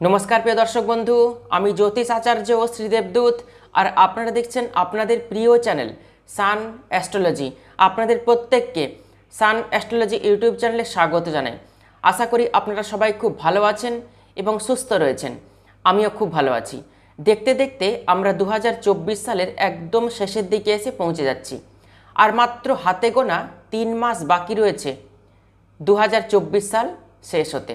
নমস্কার, প্রিয় দর্শক বন্ধু। আমি জ্যোতিষ আচার্য ও শ্রীদেবদূত আর আপনারা দেখছেন আপনাদের প্রিয় চ্যানেল সান অ্যাস্ট্রোলজি। আপনাদের প্রত্যেককে সান অ্যাস্ট্রোলজি ইউটিউব চ্যানেলে স্বাগত জানাই। আশা করি আপনারা সবাই খুব ভালো আছেন এবং সুস্থ রয়েছেন। আমিও খুব ভালো আছি। দেখতে দেখতে আমরা দু হাজার চব্বিশ সালের একদম শেষের দিকে এসে পৌঁছে যাচ্ছি। আর মাত্র হাতে গোনা তিন মাস বাকি রয়েছে। দু হাজার চব্বিশ সাল শেষ হতে।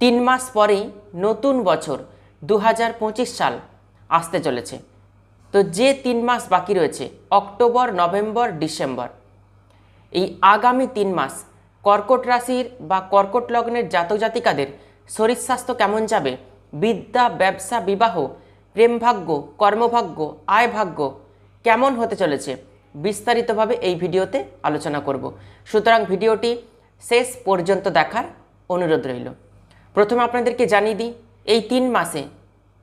তিন মাস পরেই নতুন বছর দু হাজার পঁচিশ সাল আসতে চলেছে। তো যে তিন মাস বাকি রয়েছে, অক্টোবর, নভেম্বর, ডিসেম্বর, এই আগামী তিন মাস কর্কট রাশির বা কর্কট লগ্নের জাতক জাতিকাদের শরীর স্বাস্থ্য কেমন যাবে, বিদ্যা, ব্যবসা, বিবাহ প্রেমভাগ্য কর্মভাগ্য, আয় ভাগ্য কেমন হতে চলেছে বিস্তারিতভাবে এই ভিডিওতে আলোচনা করব। সুতরাং ভিডিওটি শেষ পর্যন্ত দেখার অনুরোধ রইল। প্রথমে আপনাদেরকে জানিয়ে দিই, এই তিন মাসে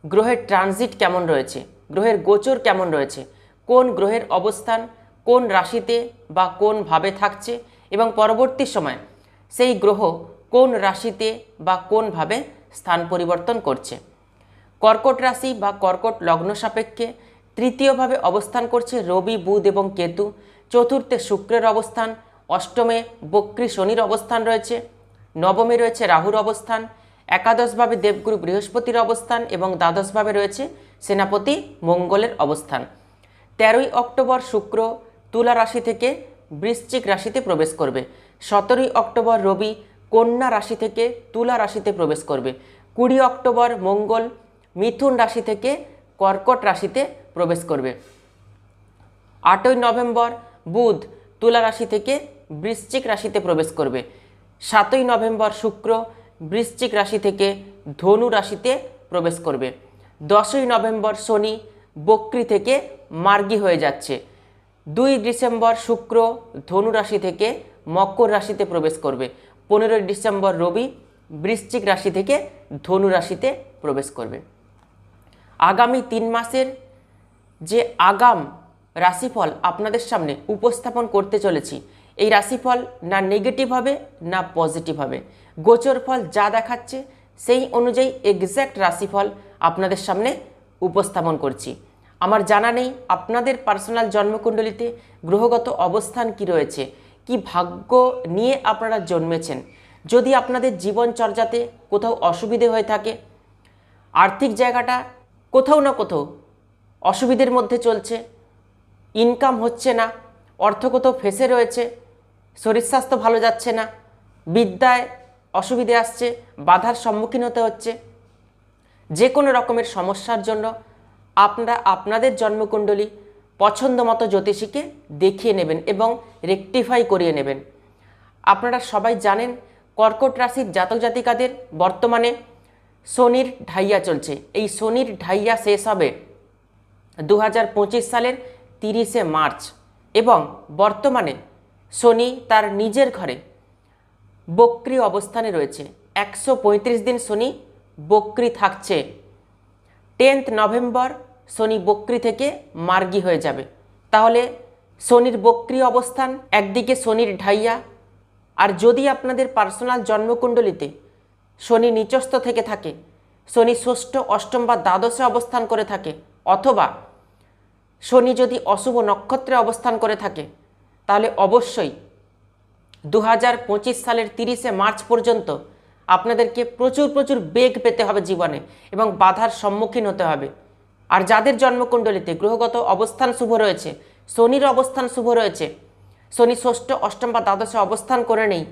গ্রহের ট্রানজিট কেমন রয়েছে, গ্রহের গোচর কেমন রয়েছে, কোন গ্রহের অবস্থান, কোন রাশিতে বা কোন ভাবে থাকছে এবং পরবর্তী সময় সেই গ্রহ কোন রাশিতে বা কোন ভাবে স্থান পরিবর্তন করছে। কর্কট রাশি বা কর্কট লগ্ন সাপেক্ষে তৃতীয়ভাবে অবস্থান করছে রবি, বুধ এবং কেতু। চতুর্থে শুক্রের অবস্থান। অষ্টমে বক্রী শনির অবস্থান রয়েছে। নবমে রয়েছে রাহুর অবস্থান। একাদশভাবে দেবগুরু বৃহস্পতির অবস্থান এবং দ্বাদশভাবে রয়েছে সেনাপতি মঙ্গলের অবস্থান। তেরোই অক্টোবর শুক্র তুলা রাশি থেকে বৃশ্চিক রাশিতে প্রবেশ করবে। সতেরোই অক্টোবর রবি কন্যা রাশি থেকে তুলা রাশিতে প্রবেশ করবে। কুড়ি অক্টোবর মঙ্গল মিথুন রাশি থেকে কর্কট রাশিতে প্রবেশ করবে। আটই নভেম্বর বুধ তুলা রাশি থেকে বৃশ্চিক রাশিতে প্রবেশ করবে। সাতই নভেম্বর শুক্র বৃশ্চিক রাশি থেকে ধনু রাশিতে প্রবেশ করবে। দশই নভেম্বর শনি বক্রি থেকে মার্গী হয়ে যাচ্ছে। দুই ডিসেম্বর শুক্র ধনু রাশি থেকে মকর রাশিতে প্রবেশ করবে। পনেরোই ডিসেম্বর রবি বৃশ্চিক রাশি থেকে ধনু রাশিতে প্রবেশ করবে। আগামী তিন মাসের যে আগাম রাশিফল আপনাদের সামনে উপস্থাপন করতে চলেছি, এই রাশিফল না নেগেটিভ হবে, না পজিটিভ হবে। গোচর ফল যা দেখাচ্ছে, সেই অনুযায়ী এক্স্যাক্ট রাশিফল আপনাদের সামনে উপস্থাপন করছি। আমার জানা নেই আপনাদের পার্সোনাল জন্মকুণ্ডলিতে গ্রহগত অবস্থান কি রয়েছে, কি ভাগ্য নিয়ে আপনারা জন্মেছেন, যদি আপনাদের জীবনচর্যাতে কোথাও অসুবিধে হয়ে থাকে, আর্থিক জায়গাটা কোথাও না কোথাও অসুবিধের মধ্যে চলছে ইনকাম হচ্ছে না, অর্থ কোথাও ফেসে রয়েছে, শরীর স্বাস্থ্য ভালো যাচ্ছে না, বিদ্যায় অসুবিধে আসছে, বাধার সম্মুখীন হতে হচ্ছে। যে কোনো রকমের সমস্যার জন্য আপনারা আপনাদের জন্মকুণ্ডলী পছন্দ মতো জ্যোতিষীকে দেখিয়ে নেবেন এবং রেকটিফাই করিয়ে নেবেন। আপনারা সবাই জানেন, কর্কট রাশির জাতক জাতিকাদের বর্তমানে শনির ঢাইয়া চলছে। এই শনির ঢাইয়া শেষ হবে দু হাজার পঁচিশ সালের তিরিশে মার্চ এবং বর্তমানে শনি তার নিজের ঘরে। বক্রি অবস্থানে রয়েছে। একশো পঁয়ত্রিশ দিন শনি বক্রি থাকছে। টেন্থ নভেম্বর শনি বক্রি থেকে মার্গী হয়ে যাবে। তাহলে শনির বক্রি অবস্থান, একদিকে শনির ঢাইয়া। আর যদি আপনাদের পার্সোনাল জন্মকুণ্ডলিতে শনি নিচস্থ থেকে থাকে, শনি ষষ্ঠ, অষ্টম বা দ্বাদশে অবস্থান করে থাকে, অথবা শনি যদি অশুভ নক্ষত্রে অবস্থান করে থাকে, তাহলে অবশ্যই দু হাজার পঁচিশ সালের তিরিশে মার্চ পর্যন্ত আপনাদেরকে প্রচুর প্রচুর বেগ পেতে হবে জীবনে এবং বাধার সম্মুখীন হতে হবে। আর যাদের জন্মকুণ্ডলিতে গ্রহগত অবস্থান শুভ রয়েছে, শনির অবস্থান শুভ রয়েছে, শনি ষষ্ঠ, অষ্টম বা দ্বাদশে অবস্থান করে নেই,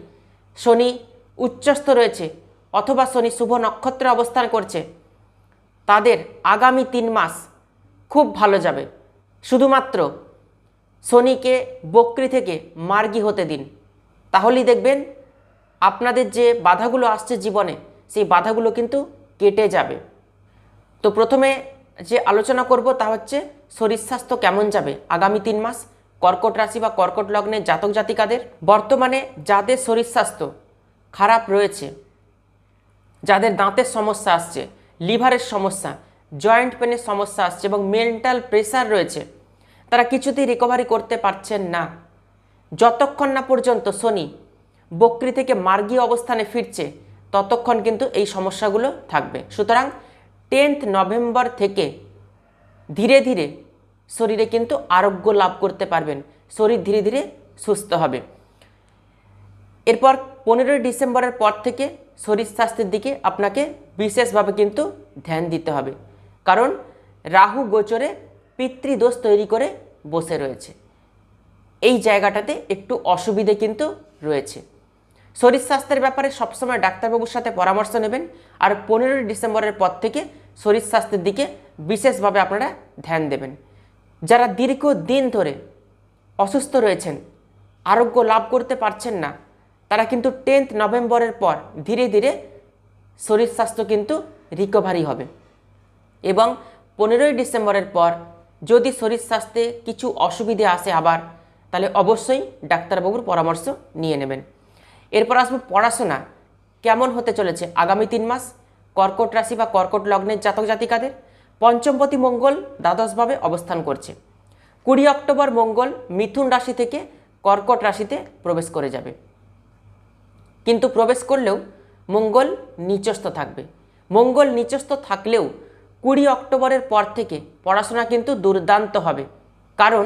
শনি উচ্চস্থ রয়েছে অথবা শনি শুভ নক্ষত্রে অবস্থান করছে, তাদের আগামী তিন মাস খুব ভালো যাবে। শুধুমাত্র শনিকে বক্রি থেকে মার্গি হতে দিন। তাহলেই দেখবেন আপনাদের যে বাধাগুলো আসছে জীবনে, সেই বাধাগুলো কিন্তু কেটে যাবে। তো প্রথমে যে আলোচনা করব তা হচ্ছে শরীর স্বাস্থ্য কেমন যাবে? আগামী তিন মাস কর্কট রাশি বা কর্কট লগ্নের জাতক জাতিকাদের বর্তমানে যাদের শরীর স্বাস্থ্য খারাপ রয়েছে, যাদের দাঁতের সমস্যা আসছে, লিভারের সমস্যা, জয়েন্ট পেনের সমস্যা আসছে এবং মেন্টাল প্রেসার রয়েছে, তারা কিছুতেই রিকভারি করতে পারছেন না। যতক্ষণ না পর্যন্ত শনি বক্রি থেকে মার্গী অবস্থানে ফিরছে, ততক্ষণ কিন্তু এই সমস্যাগুলো থাকবে। সুতরাং টেন্থ নভেম্বর থেকে ধীরে ধীরে শরীরে কিন্তু আরোগ্য লাভ করতে পারবেন। শরীর ধীরে ধীরে সুস্থ হবে। এরপর পনেরোই ডিসেম্বরের পর থেকে শরীর স্বাস্থ্যের দিকে আপনাকে বিশেষভাবে কিন্তু ধ্যান দিতে হবে। কারণ রাহু গোচরে পিতৃদোষ তৈরি করে বসে রয়েছে। এই জায়গাটাতে একটু অসুবিধে কিন্তু রয়েছে। শরীর স্বাস্থ্যের ব্যাপারে সবসময় ডাক্তারবাবুর সাথে পরামর্শ নেবেন আর পনেরোই ডিসেম্বরের পর থেকে শরীর স্বাস্থ্যের দিকে বিশেষভাবে আপনারা ধ্যান দেবেন। যারা দীর্ঘ দিন ধরে অসুস্থ রয়েছেন, আরোগ্য লাভ করতে পারছেন না, তারা কিন্তু টেন্থ নভেম্বরের পর ধীরে ধীরে শরীর স্বাস্থ্য কিন্তু রিকভারি হবে এবং পনেরোই ডিসেম্বরের পর যদি শরীর স্বাস্থ্যে কিছু অসুবিধে আসে আবার তাহলে অবশ্যই ডাক্তারবাবুর পরামর্শ নিয়ে নেবেন। এরপর আসব পড়াশোনা। কেমন হতে চলেছে? আগামী তিন মাস কর্কট রাশি বা কর্কট লগ্নের জাতক জাতিকাদের পঞ্চমপতি মঙ্গল দ্বাদশভাবে অবস্থান করছে। কুড়ি অক্টোবর মঙ্গল মিথুন রাশি থেকে কর্কট রাশিতে প্রবেশ করে যাবে। কিন্তু প্রবেশ করলেও মঙ্গল নিচস্থ থাকবে। মঙ্গল নিচস্থ থাকলেও কুড়ি অক্টোবরের পর থেকে পড়াশোনা কিন্তু দুর্দান্ত হবে। কারণ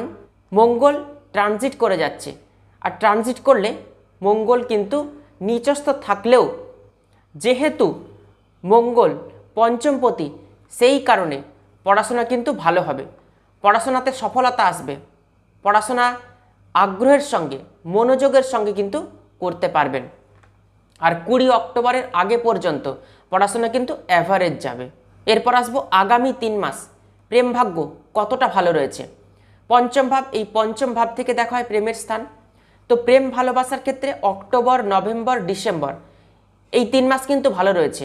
মঙ্গল ট্রানজিট করে যাচ্ছে। আর ট্রানজিট করলে মঙ্গল কিন্তু নিচস্থ থাকলেও যেহেতু মঙ্গল পঞ্চমপতি সেই কারণে পড়াশোনা কিন্তু ভালো হবে। পড়াশোনাতে সফলতা আসবে। পড়াশোনা আগ্রহের সঙ্গে, মনোযোগের সঙ্গে কিন্তু করতে পারবেন। আর কুড়ি অক্টোবরের আগে পর্যন্ত পড়াশোনা কিন্তু অ্যাভারেজ যাবে। এরপর আসব আগামী তিন মাস। প্রেমভাগ্য কতটা ভালো রয়েছে। পঞ্চম ভাব, এই পঞ্চম ভাব থেকে দেখা হয় প্রেমের স্থান। তো প্রেম ভালোবাসার ক্ষেত্রে অক্টোবর, নভেম্বর, ডিসেম্বর, এই তিন মাস কিন্তু ভালো রয়েছে।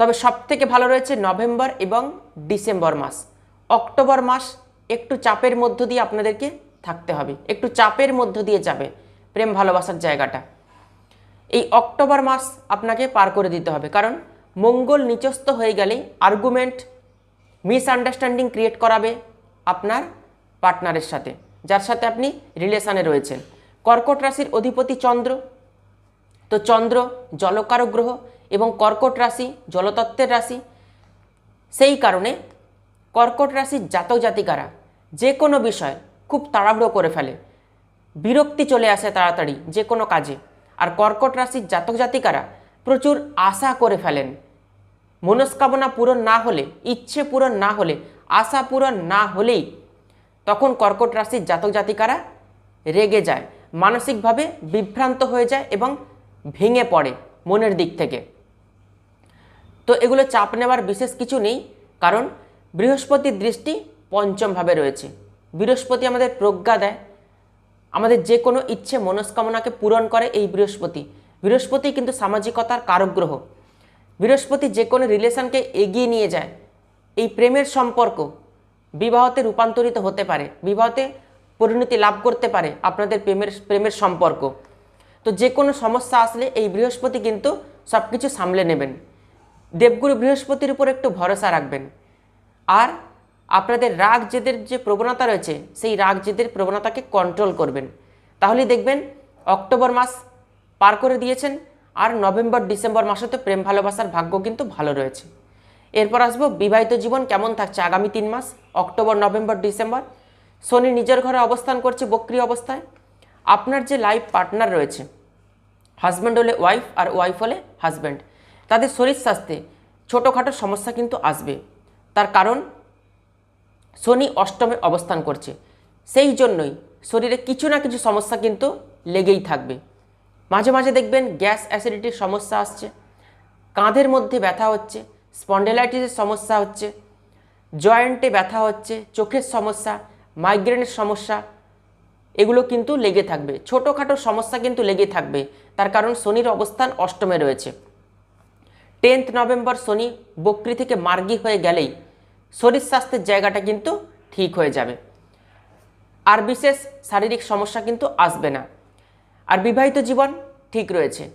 তবে সব থেকে ভালো রয়েছে নভেম্বর এবং ডিসেম্বর মাস। অক্টোবর মাস একটু চাপের মধ্য দিয়ে আপনাদেরকে থাকতে হবে। একটু চাপের মধ্য দিয়ে যাবে প্রেম ভালোবাসার জায়গাটা। এই অক্টোবর মাস আপনাকে পার করে দিতে হবে। কারণ মঙ্গল নিচস্থ হয়ে গেলেই আর্গুমেন্ট মিসআন্ডারস্ট্যান্ডিং ক্রিয়েট করাবে আপনার পার্টনারের সাথে, যার সাথে আপনি রিলেশানে রয়েছেন। কর্কট রাশির অধিপতি চন্দ্র। তো চন্দ্র জলকারক গ্রহ এবং কর্কট রাশি জলতত্ত্বের রাশি। সেই কারণে কর্কট রাশির জাতক জাতিকারা যে কোনো বিষয় খুব তাড়াহুড়ো করে ফেলে। বিরক্তি চলে আসে তাড়াতাড়ি যে কোনো কাজে। আর কর্কট রাশির জাতক জাতিকারা প্রচুর আশা করে ফেলেন। মনস্কামনা পূরণ না হলে, ইচ্ছে পূরণ না হলে, আশা পূরণ না হলেই তখন কর্কট রাশির জাতক জাতিকারা রেগে যায়, মানসিকভাবে বিভ্রান্ত হয়ে যায় এবং ভেঙে পড়ে মনের দিক থেকে। তো এগুলো চাপ নেওয়ার বিশেষ কিছু নেই, কারণ বৃহস্পতির দৃষ্টি পঞ্চমভাবে রয়েছে। বৃহস্পতি আমাদের প্রজ্ঞা দেয়, আমাদের যে কোনো ইচ্ছে মনস্কামনাকে পূরণ করে এই বৃহস্পতি। বৃহস্পতি কিন্তু সামাজিকতার কারক গ্রহ বৃহস্পতি যে কোনো রিলেশনকে এগিয়ে নিয়ে যায়, এই প্রেমের সম্পর্ক বিবাহতে রূপান্তরিত হতে পারে, বিবাহতে পরিণতি লাভ করতে পারে আপনাদের প্রেমের প্রেমের সম্পর্ক। তো যে কোনো সমস্যা আসলে এই বৃহস্পতি কিন্তু সব কিছু সামলে নেবেন। দেবগুরু বৃহস্পতির উপর একটু ভরসা রাখবেন। আর আপনাদের রাগ জেদের যে প্রবণতা রয়েছে, সেই রাগ জেদের প্রবণতাকে কন্ট্রোল করবেন। তাহলেই দেখবেন অক্টোবর মাস পার করে দিয়েছেন, আর নভেম্বর, ডিসেম্বর মাসে তো প্রেম ভালোবাসার ভাগ্য কিন্তু ভালো রয়েছে। এরপর আসব, বিবাহিত জীবন কেমন থাকছে আগামী তিন মাস, অক্টোবর, নভেম্বর, ডিসেম্বর। শনি নিজের ঘরে অবস্থান করছে বক্রি অবস্থায়। আপনার যে লাইফ পার্টনার রয়েছে, হাজব্যান্ড হলে ওয়াইফ আর ওয়াইফ হলে হাজব্যান্ড তাদের শরীর স্বাস্থ্যে ছোটোখাটো সমস্যা কিন্তু আসবে। তার কারণ শনি অষ্টমে অবস্থান করছে। সেই জন্যই শরীরে কিছু না কিছু সমস্যা কিন্তু লেগেই থাকবে। মাঝে মাঝে দেখবেন গ্যাস অ্যাসিডিটির সমস্যা আসছে, কাঁধের মধ্যে ব্যথা হচ্ছে স্পন্ডেলাইটিসের সমস্যা হচ্ছে জয়েন্টে ব্যথা হচ্ছে, চোখের সমস্যা মাইগ্রেনের সমস্যা, এগুলো কিন্তু লেগে থাকবে। ছোটোখাটো সমস্যা কিন্তু লেগে থাকবে। তার কারণ শনির অবস্থান অষ্টমে রয়েছে। টেন্থ নভেম্বর শনি বক্রি থেকে মার্গী হয়ে গেলেই শরীর স্বাস্থ্যের জায়গাটা কিন্তু ঠিক হয়ে যাবে। আর বিশেষ শারীরিক সমস্যা কিন্তু আসবে না। আর বিবাহিত জীবন ঠিক রয়েছে।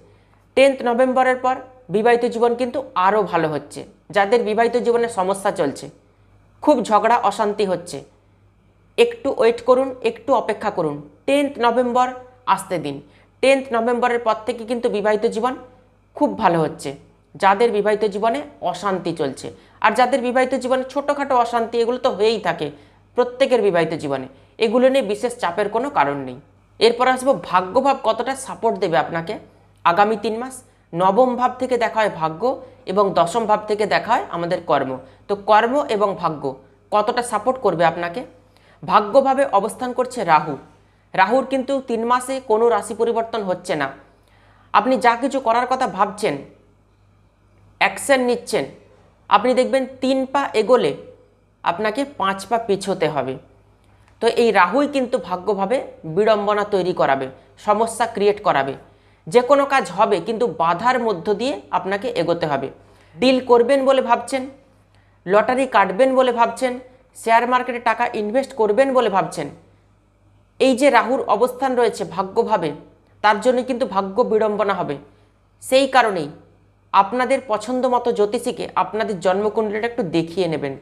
টেন্থ নভেম্বরের পর বিবাহিত জীবন কিন্তু আরও ভালো হচ্ছে। যাদের বিবাহিত জীবনে সমস্যা চলছে, খুব ঝগড়া, অশান্তি হচ্ছে। একটু ওয়েট করুন, একটু অপেক্ষা করুন। টেন্থ নভেম্বর আসতে দিন। টেন্থ নভেম্বরের পর থেকে কিন্তু বিবাহিত জীবন খুব ভালো হচ্ছে। যাদের বিবাহিত জীবনে অশান্তি চলছে, আর যাদের বিবাহিত জীবনে ছোটোখাটো অশান্তি, এগুলো তো হয়েই থাকে প্রত্যেকের বিবাহিত জীবনে। এগুলো নিয়ে বিশেষ চাপের কোনো কারণ নেই। এরপর আসব, ভাগ্যভাব কতটা সাপোর্ট দেবে আপনাকে আগামী তিন মাস? নবম ভাব থেকে দেখা হয় ভাগ্য এবং দশম ভাব থেকে দেখা হয় আমাদের কর্ম। তো কর্ম এবং ভাগ্য কতটা সাপোর্ট করবে আপনাকে? ভাগ্যভাবে অবস্থান করছে রাহু। রাহুর কিন্তু তিন মাসে কোনো রাশি পরিবর্তন হচ্ছে না। আপনি যা কিছু করার কথা ভাবছেন অ্যাকশন নিচ্ছেন, আপনি দেখবেন তিন পা এগোলে আপনাকে পাঁচ পা পিছোতে হবে। তো এই রাহুই কিন্তু ভাগ্যভাবে বিড়ম্বনা তৈরি করাবে, সমস্যা ক্রিয়েট করাবে। যে কোনো কাজ হবে, কিন্তু বাধার মধ্য দিয়ে আপনাকে এগোতে হবে। ডিল করবেন বলে ভাবছেন, লটারি কাটবেন বলে ভাবছেন, শেয়ার মার্কেটে টাকা ইনভেস্ট করবেন বলে ভাবছেন। এই যে রাহুর অবস্থান রয়েছে ভাগ্যভাবে, তার জন্য কিন্তু ভাগ্য বিড়ম্বনা হবে। সেই কারণেই আপনাদের পছন্দ মতো জ্যোতিষীকে আপনাদের জন্মকুণ্ডলীটা একটু দেখিয়ে নেবেন।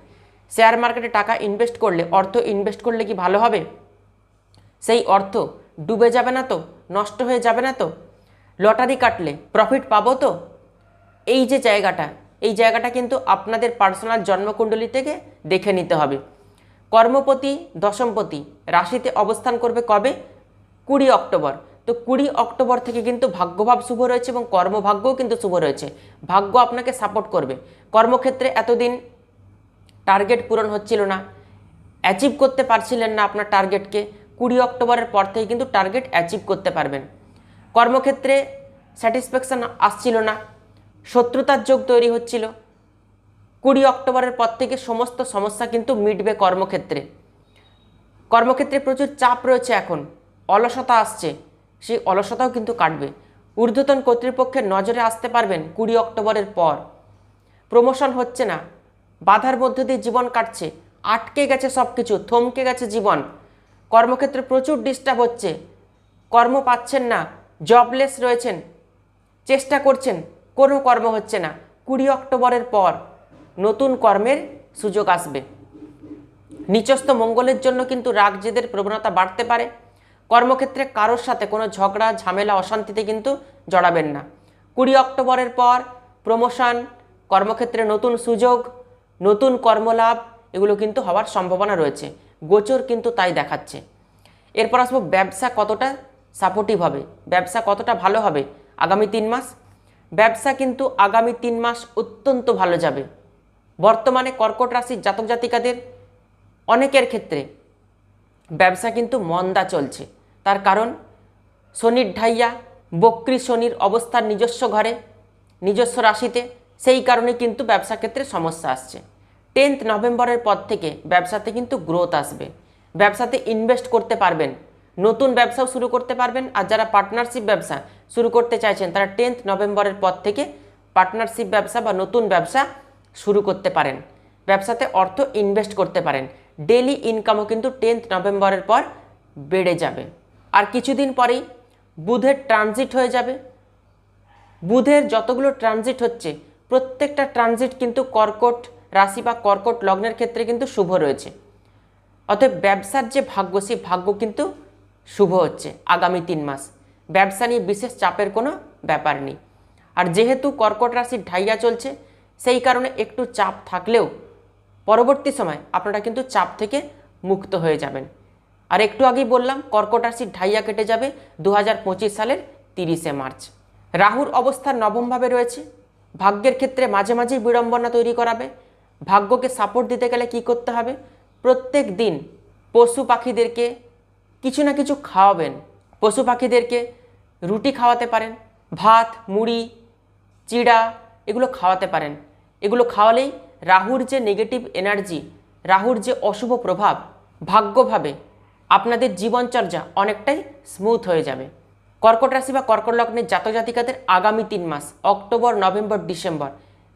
শেয়ার মার্কেটে টাকা ইনভেস্ট করলে অর্থ ইনভেস্ট করলে কি ভালো হবে? সেই অর্থ ডুবে যাবে না তো? নষ্ট হয়ে যাবে না তো? লটারি কাটলে প্রফিট পাবো তো? এই যে জায়গাটা, এই জায়গাটা কিন্তু আপনাদের পার্সোনাল জন্মকুণ্ডলী থেকে দেখে নিতে হবে। কর্মপতি, দশমপতি রাশিতে অবস্থান করবে কবে? কুড়ি অক্টোবর। তো কুড়ি অক্টোবর থেকে কিন্তু ভাগ্যভাব শুভ রয়েছে এবং কর্মভাগ্যও কিন্তু শুভ রয়েছে। ভাগ্য আপনাকে সাপোর্ট করবে। কর্মক্ষেত্রে এতদিন টার্গেট পূরণ হচ্ছিল না। অ্যাচিভ করতে পারছিলেন না আপনার টার্গেটকে কুড়ি অক্টোবরের পর থেকে কিন্তু টার্গেট অ্যাচিভ করতে পারবেন। কর্মক্ষেত্রে স্যাটিসফ্যাকশান আসছিল না, শত্রুতার যোগ তৈরি হচ্ছিল। কুড়ি অক্টোবরের পর থেকে সমস্ত সমস্যা কিন্তু মিটবে কর্মক্ষেত্রে। কর্মক্ষেত্রে প্রচুর চাপ রয়েছে এখন, অলসতা আসছে, সেই অলসতাও কিন্তু কাটবে। ঊর্ধ্বতন কর্তৃপক্ষের নজরে আসতে পারবেন কুড়ি অক্টোবরের পর। প্রমোশন হচ্ছে না, বাধার মধ্য দিয়ে জীবন কাটছে, আটকে গেছে সব কিছু থমকে গেছে জীবন। কর্মক্ষেত্রে প্রচুর ডিস্টার্ব হচ্ছে, কর্ম পাচ্ছেন না জবলেস রয়েছেন। চেষ্টা করছেন, কোনো কর্ম হচ্ছে না। কুড়ি অক্টোবরের পর নতুন কর্মের সুযোগ আসবে। নিচস্থ মঙ্গলের জন্য কিন্তু রাগ জেদের প্রবণতা বাড়তে পারে। কর্মক্ষেত্রে কারোর সাথে কোনো ঝগড়া, ঝামেলা, অশান্তিতে কিন্তু জড়াবেন না। কুড়ি অক্টোবরের পর প্রমোশন, কর্মক্ষেত্রে নতুন সুযোগ, নতুন কর্মলাভ, এগুলো কিন্তু হওয়ার সম্ভাবনা রয়েছে। গোচর কিন্তু তাই দেখাচ্ছে। এরপর আসব ব্যবসা কতটা সাপোর্টিভ হবে। ব্যবসা কতটা ভালো হবে? আগামী তিন মাস? ব্যবসা কিন্তু আগামী তিন মাস অত্যন্ত ভালো যাবে। বর্তমানে কর্কট রাশির জাতক জাতিকাদের অনেকের ক্ষেত্রে ব্যবসা কিন্তু মন্দা চলছে। তার কারণ, শনির ঢাইয়া, বক্রি শনির অবস্থার নিজস্ব ঘরে, নিজস্ব রাশিতে, সেই কারণে কিন্তু ব্যবসা ক্ষেত্রে সমস্যা আসছে। টেন্থ নভেম্বরের পর থেকে ব্যবসাতে কিন্তু গ্রোথ আসবে। ব্যবসাতে ইনভেস্ট করতে পারবেন। নতুন ব্যবসাও শুরু করতে পারবেন। আর যারা পার্টনারশিপ ব্যবসা শুরু করতে চাইছেন, তারা টেন্থ নভেম্বরের পর থেকে পার্টনারশিপ ব্যবসা বা নতুন ব্যবসা শুরু করতে পারেন। ব্যবসাতে অর্থ ইনভেস্ট করতে পারেন। ডেলি ইনকামও কিন্তু টেন্থ নভেম্বরের পর বেড়ে যাবে। আর কিছুদিন পরেই বুধের ট্রানজিট হয়ে যাবে। বুধের যতগুলো ট্রানজিট হচ্ছে, প্রত্যেকটা ট্রানজিট কিন্তু কর্কট রাশি বা কর্কট লগ্নের ক্ষেত্রে কিন্তু শুভ রয়েছে। অতএব ব্যবসার যে ভাগ্য, সেই ভাগ্য কিন্তু শুভ হচ্ছে, আগামী তিন মাস। ব্যবসা নিয়ে বিশেষ চাপের কোনো ব্যাপার নেই। আর যেহেতু কর্কট রাশির ঢাইয়া চলছে, সেই কারণে একটু চাপ থাকলেও পরবর্তী সময় আপনারা কিন্তু চাপ থেকে মুক্ত হয়ে যাবেন। আর একটু আগেই বললাম, কর্কট রাশির ঢাইয়া কেটে যাবে দু হাজার পঁচিশ সালের তিরিশে মার্চ। রাহুর অবস্থান নবমভাবে রয়েছে। ভাগ্যের ক্ষেত্রে মাঝে মাঝেই বিড়ম্বনা তৈরি করাবে। ভাগ্যকে সাপোর্ট দিতে গেলে কি করতে হবে? প্রত্যেক দিন পশু পাখিদেরকে কিছু না কিছু খাওয়াবেন। পশু পাখিদেরকে রুটি খাওয়াতে পারেন, ভাত, মুড়ি, চিড়া এগুলো খাওয়াতে পারেন। এগুলো খাওয়ালেই রাহুর যে নেগেটিভ এনার্জি রাহুর যে অশুভ প্রভাব, ভাগ্যভাবে আপনাদের জীবনচর্যা অনেকটাই স্মুথ হয়ে যাবে। কর্কট রাশি বা কর্কট লগ্নের জাতক জাতিকাদের আগামী তিন মাস, অক্টোবর, নভেম্বর, ডিসেম্বর